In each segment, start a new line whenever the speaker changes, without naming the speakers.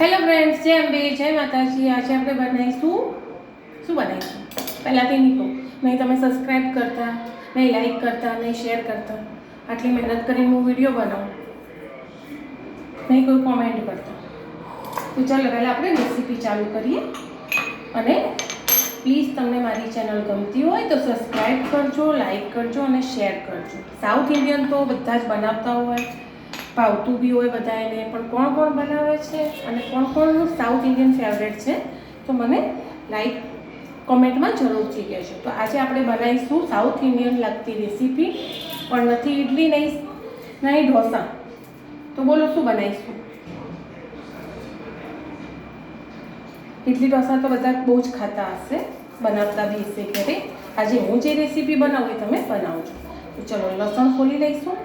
Hello friends જય અંબે, જય માતાજી. આજે આપણે બનાવીશું શું બનાવીશું પહેલાંથી નહીં કહું. નહીં તમે સબસ્ક્રાઈબ કરતા, નહીં લાઈક કરતા, નહીં શેર કરતા. આટલી મહેનત કરીને હું વીડિયો બનાવું. નહીં કોઈ કોમેન્ટ કરતા. તો ચાલો, પહેલાં આપણે રેસીપી ચાલુ કરીએ. અને પ્લીઝ તમને મારી ચેનલ ગમતી હોય તો સબસ્ક્રાઈબ કરજો લાઈક કરજો અને શેર કરજો. સાઉથ ઇન્ડિયન તો બધા જ બનાવતા હોય. ભાવતું બી હોય બધાને પણ કોણ કોણ બનાવે છે અને કોણ કોણનું સાઉથ ઇન્ડિયન ફેવરેટ છે, તો મને લાઈક કોમેન્ટમાં જરૂરથી કહેજો. તો આજે આપણે બનાવીશું સાઉથ ઇન્ડિયન લાગતી રેસીપી પણ નથી ઇડલી નહીં નહીં ઢોસા. તો બોલો શું બનાવીશું? ઇડલી ઢોસા તો બધા બહુ જ ખાતા હશે, બનાવતા બી હશે ઘરે. આજે હું જે રેસીપી બનાવું એ તમે બનાવજો. તો ચલો, લસણ ખોલી લઈશું.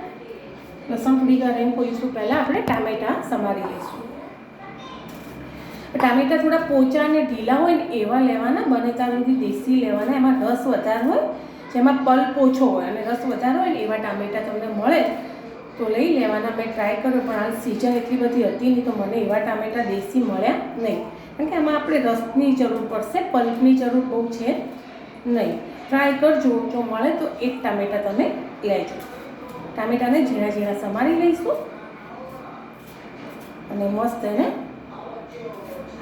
લસણ થોડી એમ ખોલીશું પહેલાં આપણે ટામેટાં સમારી લઈશું. ટામેટાં થોડા પોચા અને ઢીલા હોય ને એવા લેવાના, બને ત્યાં દેશી લેવાના. એમાં રસ વધારે હોય, જેમાં પલ્પ ઓછો હોય. અને રસ વધારે હોય ને એવા ટામેટાં તમને મળે તો લઈ લેવાના. મેં ટ્રાય કર્યો, પણ હાલ સિઝન એટલી બધી હતી નહીં, તો મને એવા ટામેટાં દેશી મળ્યા નહીં. કારણ કે આમાં આપણે રસની જરૂર પડશે, પલ્પની જરૂર બહુ છે નહીં. ટ્રાય કરજો, જો મળે તો એક ટામેટાં તમે લેજો. ટામેટાને ઝીણા ઝીણા સમારી લઈશું. અને મસ્ત એને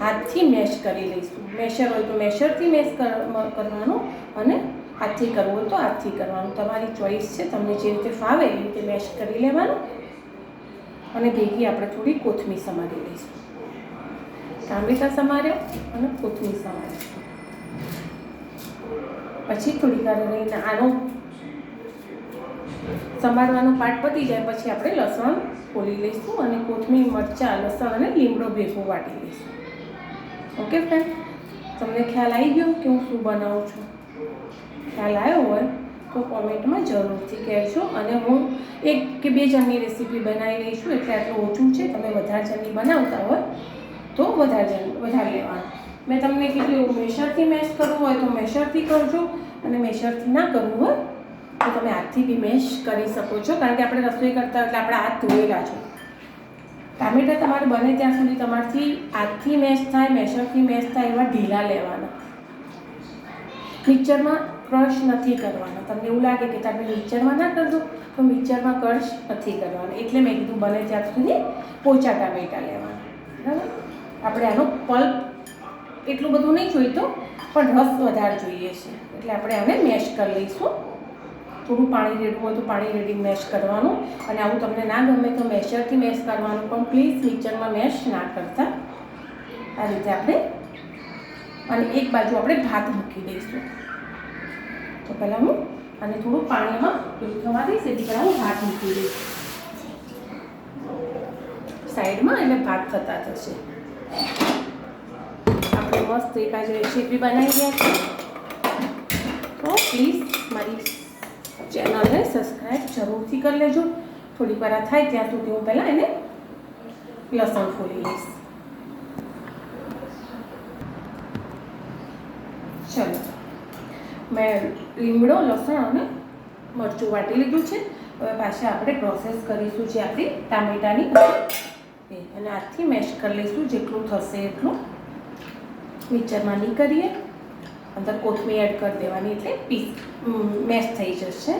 હાથથી મેશ કરી લઈશું. મેશર હોય તો મેશરથી મેશ કરવાનું અને હાથથી કરવું હોય તો હાથથી કરવાનું. તમારી ચોઈસ છે, તમને જે રીતે ફાવે એ રીતે મેશ કરી લેવાનું. અને ભેગી આપણે થોડી કોથમીર સમારી લઈશું. ટામેટા સમાર્યો અને કોથમીર સમારીશું પછી થોડી વાર આનો સમારવાનો પાટ પતી જાય પછી આપણે લસણ ખોલી લઈશું અને કોથમીર, મરચાં, લસણ અને લીમડો ભેગો વાટી લઈશું. ઓકે ફ્રેન્ડ તમને ખ્યાલ આવી ગયો કે હું શું બનાવું છું? ખ્યાલ આવ્યો હોય તો કોમેન્ટમાં જરૂરથી કહેશો અને હું એક કે બે જણની રેસીપી બનાવી લઈશું, એટલે આટલું ઓછું છે. તમે વધારે જણની બનાવતા હોય તો વધારે જણ, વધારે લેવાનું. મેં તમને કીધું, મેશરથી મેશ કરવું હોય તો મેશરથી કરજો અને મેશરથી ના કરવું હોય તો તમે હાથથી બી મેશ કરી શકો છો, કારણ કે આપણે રસોઈ કરતા એટલે આપણા હાથ ધોયેલા છે. ટામેટા તમારે બને ત્યાં સુધી તમારથી હાથથી મેશ થાય, મેશરથી મેશ થાય એવા ઢીલા લેવાના. મિક્સરમાં ક્રશ નથી કરવાના. તમને એવું લાગે કે તમે મિક્સરમાં ના કરજો તો મિક્સરમાં ક્રશ નથી કરવાના. એટલે મેં કીધું બને ત્યાં સુધી પોચા ટામેટા લેવાના. બરાબર? આપણે આનો પલ્પ એટલું બધું નહીં જોઈતો, પણ રસ વધારે જોઈએ છે. એટલે આપણે આને મેશ કરી લઈશું. થોડું પાણી રેડવું હોય તો પાણી રેડી મેશ કરવાનું. અને આવું તમને ના ગમે તો મેશરથી મેશ કરવાનું પણ પ્લીઝ મિક્સરમાં મેશ ના કરતા. આ રીતે આપણે અને એક બાજુ આપણે ભાત મૂકી દઈશું. તો પહેલાં હું અને થોડું પાણીમાં પેલું થવા દઈશ, એથી પહેલાં હું ભાત મૂકી દઈશ. સાઈડમાં એટલે ભાત થતા થશે આપણે મસ્ત એક આજે રેસીપી બનાવી ગયા છે તો પ્લીઝ મારી ચેનલને સબસ્ક્રાઈબ જરૂરથી કરી લેજો. થોડીક વાર થાય ત્યાં સુધી હું પહેલાં એને લસણ ફોલી લઈશ. ચલો. મેં લીમડો, લસણ અને મરચું વાટી લીધું છે. હવે પાછા આપણે પ્રોસેસ કરીશું જે આપણી ટામેટાની અને હાથથી મેશ કરી લઈશું જેટલું થશે એટલું. મિક્સરમાં નહીં કરીએ અંદર કોથમીર એડ કરી દેવાની એટલે પીસ. મેશ થઈ જશે.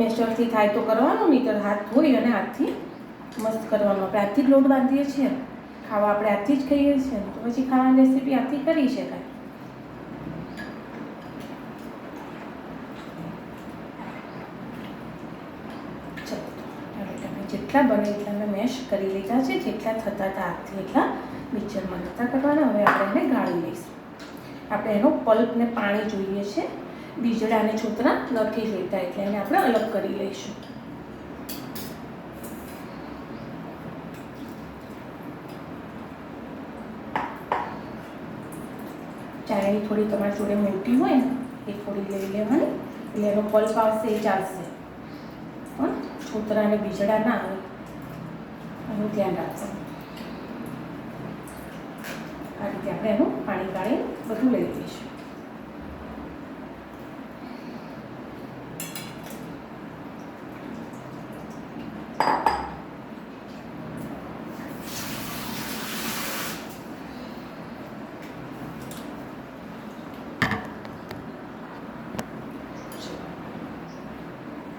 મેશરથી થાય તો કરવાનું નહીં હાથ ધોઈ અને હાથથી મસ્ત કરવાનું. આપણે હાથથી જ લોટ બાંધીએ છીએ. ખાવા આપણે હાથથી જ ખાઈએ છીએ. તો પછી ખાવાની રેસીપી હાથથી કરી શકાય. જેટલા બને એટલા મેં મેશ કરી લીધા છે. જેટલા થતા હતા હાથથી એટલા મિક્સરમાં નહોતા કરવાના. હવે આપણે એને ગાળી લઈશું. આપણે એનો પલ્પ ને પાણી જોઈએ છે. બીજડા અને છોતરા નથી જોઈતા એટલે એને આપણે અલગ કરી લઈશું. ચારેની થોડી તમારી જોડે મોટી હોય ને, એ થોડી લઈ લેવાની એટલે એનો પલ્પ આવશે એ ચાલશે. પણ છોતરા અને બીજડા ના આવે એનું ધ્યાન રાખવાનું. આ રીતે આપણે એનું પાણી કાઢી બધું લઈ લઈશ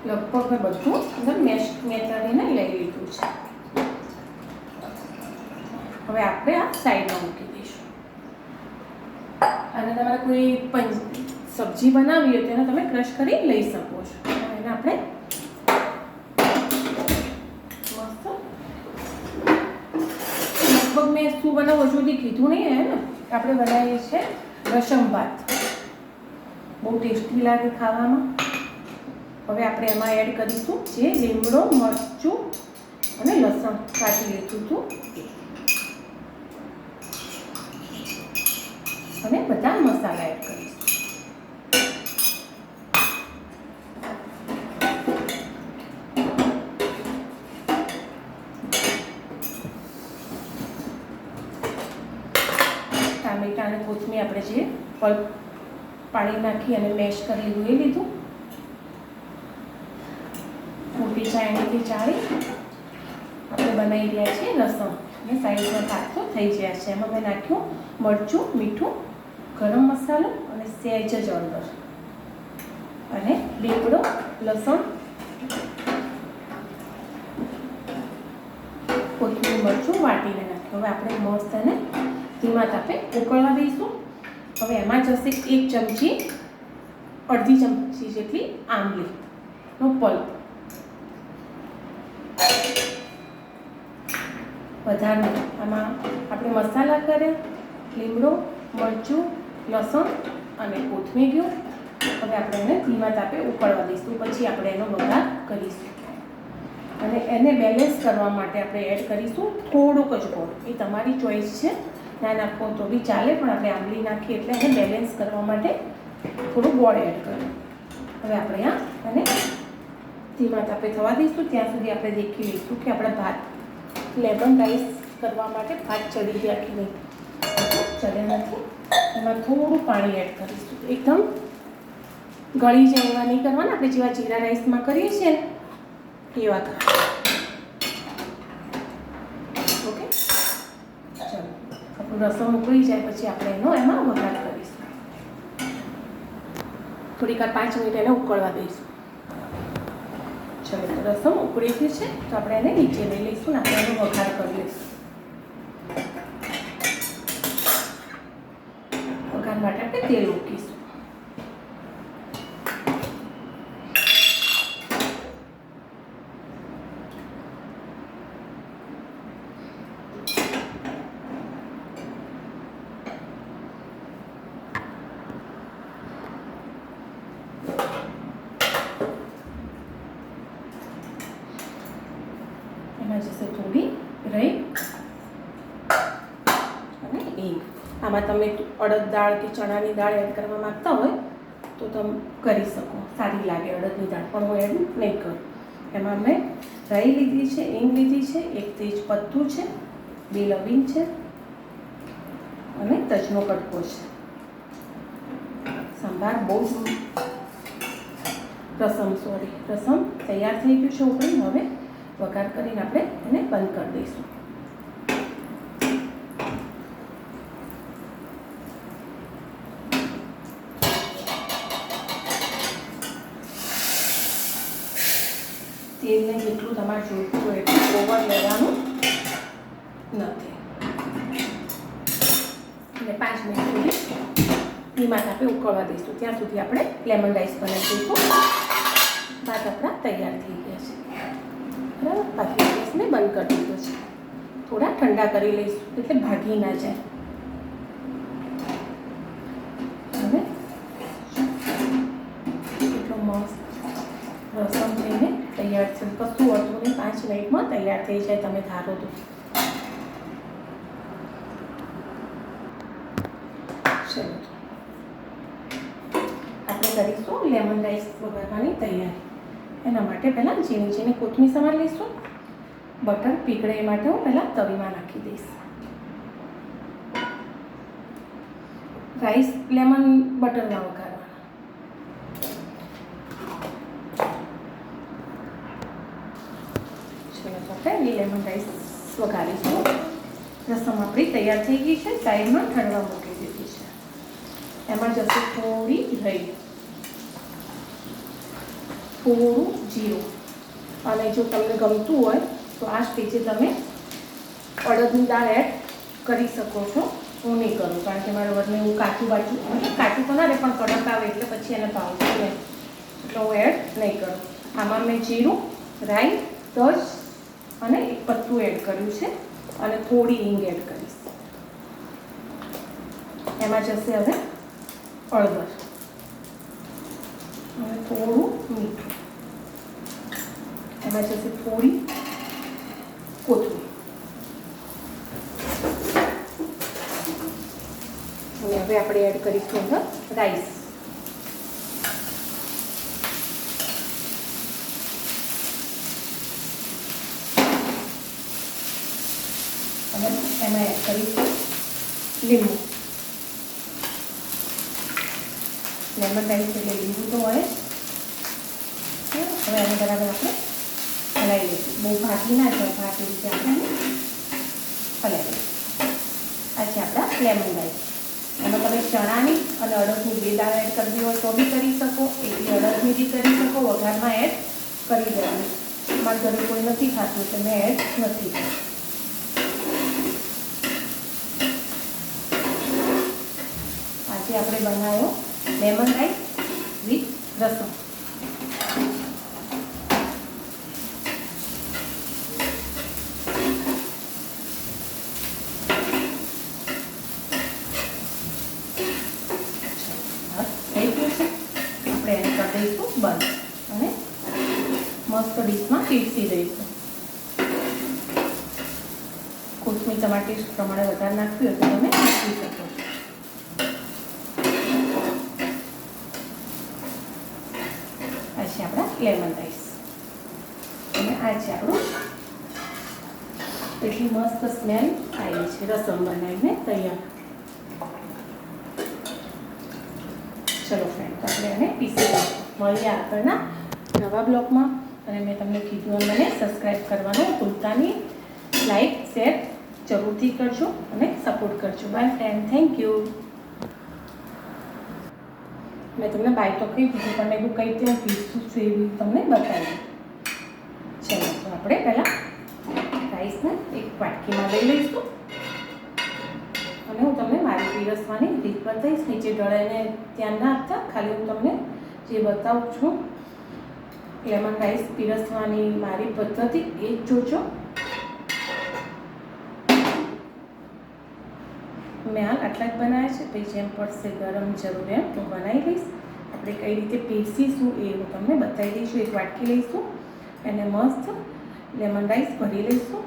લગભગ મેં બધું અંદર મેશ મેથાડીને લઈ લીધું છે. હવે આપણે આ સાઈડમાં મૂકી અને તમારે કોઈ પંજ સબ્જી બનાવી હોય તેને તમે ક્રશ કરી લઈ શકો છો. એને આપણે મસ્ત લગભગ મેં શું બનાવું સુધી કીધું નહીં હે ને આપણે બનાવીએ છીએ રસમ ભાત. બહુ ટેસ્ટી લાગે ખાવામાં. હવે આપણે એમાં એડ કરીશું જે લીમડો, મરચું અને લસણ કાઢી લીધું હતું. અને બધા મસાલા એડ કરીશ. ટામેટા અને કોથમીર આપણે જે પલ્પ પાણી નાખી અને મેશ કરી લીધું એ લીધું. મોટી ચાયણીથી ચાળી આપણે બનાવી રહ્યા છીએ લસણ. અને સાઈડમાં પાકો થઈ ગયા છે. એમાં મેં નાખ્યું મરચું, મીઠું ગરમ મસાલો અને સેજ જ અંદર અને લીમડો, લસણ, કોથમીર, મરચું વાટીને નાખ્યું. હવે આપણે મસ્ત એને ધીમા તાપે ઉકળવા દઈશું. હવે એમાં જશે એક ચમચી, અડધી ચમચી જેટલી આંબલીનો પલ્પ. વધારે આમાં આપણે મસાલા કરે લીમડો, મરચું લસણ અને કોથમીર હવે આપણે એને ધીમા તાપે ઉકળવા દઈશું. પછી આપણે એનો વઘાર કરીશું. અને એને બેલેન્સ કરવા માટે આપણે એડ કરીશું થોડુંક જ ગોળ. એ તમારી ચોઈસ છે. ના નાખો તો બી ચાલે, પણ આપણે આંબલી નાખીએ એટલે એને બેલેન્સ કરવા માટે થોડું ગોળ એડ કરું હવે આપણે આ અને ધીમા તાપે થવા દઈશું. ત્યાં સુધી આપણે દેખી લઈશું કે આપણા ભાત લેમન રાઈસ કરવા માટે ભાત ચડી ગયા કે નહીં. ચડ્યા નથી. એમાં થોડું પાણી એડ કરીશું. એકદમ ગળી જાય એવા નહીં કરવાના. આપણે જેવા જીરા રાઈસમાં કરીએ છીએ એવા કરવા ઓકે? ચલો. આપણું રસમ ઉકળી જાય પછી આપણે એનો એમાં વઘાર કરીશું. થોડીક વાર પાંચ મિનિટ એને ઉકળવા દઈશું. ચલો રસમ ઉકળી ગયું છે, તો આપણે એને નીચે લઈ લઈશું ને આપણે એનો વઘાર કરી લઈશું વઘાર માટે આપણે તેલ મૂકીશું એમાં જશે થોડી રહી અને હિંગ આમાં તમે અડદ દાળ કે ચણાની દાળ એડ કરવા માગતા હોય, તો તમે કરી શકો. સારી લાગે અડદની દાળ. પણ હું એડ નહીં કરું. એમાં મેં રાઈ લીધી છે ઈંગ લીધી છે, એક તેજ પત્તું છે, બે લવિંગ છે અને તજનો કટકો છે. સંભાર બહુ રસમ સોરી રસમ તૈયાર થઈ ગયું છે ઉપરી હવે વઘાર કરીને આપણે એને બંધ કરી દઈશું. તેલને જેટલું તમારે જોઈતું હોય એટલું ઓવર લેવાનું નથી. અને પાંચ મિનિટ સુધી ધીમા તાપે ઉકળવા દઈશું. ત્યાં સુધી આપણે લેમન રાઈસ બનાવી દઈશું. ભાત આપણા તૈયાર થઈ ગયા છે. બરાબર? પાછી રાઈસને બંધ કરી દીધો છે. થોડા ઠંડા કરી લઈશું, એટલે ભાગી ના જાય હવે એટલો મસ્ત રસમ તૈયાર છે. કશું હતું નહીં. પાંચ મિનિટમાં તૈયાર થઈ જાય તમે ધારો તો. આપણે કરીશું લેમન રાઈસ વગાડવાની તૈયારી. એના માટે પહેલાં ઝીણી ઝીણી કોથમીર સમાર લઈશું. બટર પીગળે એ માટે હું પહેલાં તવીમાં નાખી દઈશ. રાઈસ લેમન બટરમાં વઘારવાના એ લેમન રાઈસ વઘારીશું રસમ આપણી તૈયાર થઈ ગઈ છે, સાઈડમાં ઠંડવા મૂકી દીધી છે. એમાં જશે થોડી રહી થોડું જીરું. અને જો તમને ગમતું હોય, તો આ સ્ટેજે તમે અડદની દાળ એડ કરી શકો છો. હું નહીં કરું, કારણ કે મારા વડને હું કાચું બાચું કાચું તો ના રહે પણ કડક આવે એટલે પછી એને ભાવતું નહીં એટલે હું એડ નહીં કરું. આમાં મેં જીરું, રાઈ તજ અને એક પત્તું એડ કર્યું છે અને થોડી હિંગ એડ કરીશ. એમાં જશે હવે હળદર અને થોડું મીઠું. એમાં જશે થોડી કોથમીર. હવે આપણે એડ કરીશું અંદર રાઈસ અને એમાં એડ કરીશું લીંબુ. લેમન રાઈસ એટલે લીંબુ તો હોય હવે એને બરાબર આપણે હલાવી લઈશું. બહુ ભાગી ના જાય ભાગ રીતે આપણે હલાવી લઈશું. આ છે આપણા લેમન રાઈસ. એમાં તમે ચણાની અને અડદની બે દાળ એડ કરવી હોય તો બી કરી શકો. એટલી અડદની બી કરી શકો. વઘારમાં એડ કરી દેવાની. મારા ઘરે કોઈ નથી ખાતું, એટલે મેં એડ નથી કરી. આજે આપણે બનાવ્યો લેમન રાઈસ વિથ રસમ. અને મસ્ત ડીશમાં પીરસી દઈશું. કોથમીર તમારા પ્રમાણે વધારે નાખ્યું હતું તમે નાખી શકો છો આ છે આપણા લેમન રાઈસ. અને આ છે આપણું એટલી મસ્ત સ્મેલ આવી છે. રસમ બનાવીને તૈયાર. ચલો ફ્રેન્ડ તો આપણે એને પીસી મળીએ આગળના નવા બ્લોગમાં. અને મેં તમને કીધું એમ મને સબસ્ક્રાઈબ કરવાનું ભૂલતા નહીં. લાઈક શેર જરૂરથી કરજો અને સપોર્ટ કરજો. બાય ફ્રેન્ડ થેન્ક યુ મેં તમને બાય તો કહી દીધું, પણ એવું કઈ રીતે પીસું છું એવી તમને બતાવી. ચલો, તો આપણે પહેલાં રાઈસને એક વાટકીમાં લઈ લઈશું. અને હું તમને મારી પીરસવાની રીત બતાવીશ. નીચે ઢળાઈને ધ્યાન ના આપતા, ખાલી હું તમને જે બતાવું છું. લેમન રાઈસ પીરસવાની મારી પદ્ધતિ એ જ જોજો. મેં હાલ આટલા જ બનાવ્યા છે પછી જેમ પડશે ગરમ જરૂર એમ હું બનાવી લઈશ. આપણે કઈ રીતે પીરસીશું એ હું તમને બતાવી દઈશું, એક વાટકી લઈશું એને મસ્ત લેમન રાઈસ ભરી લઈશું.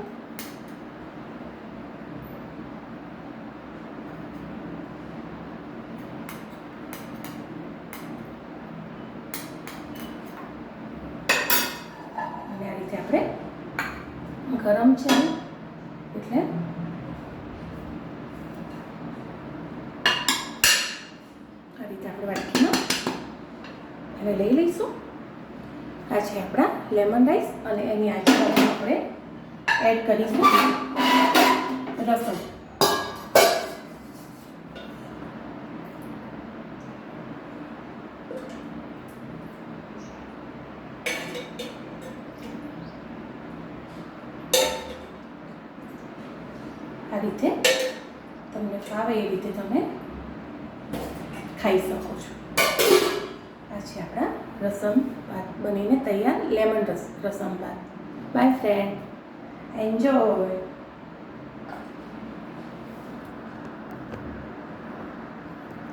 અને આ રીતે આપણે ગરમ છે એટલે આ રીતે આપણે વાટકીમાં એને લઈ લઈશું. આ છે આપણા લેમન રાઈસ અને એની આજુબાજુ આપણે એડ કરીશું રસમ. આ રીતે તમને ફાવે એ રીતે તમે ખાઈ શકો છો. આપણા રસમ ભાત બનીને તૈયાર લેમન રસ રસમ ભાત. By friend enjoy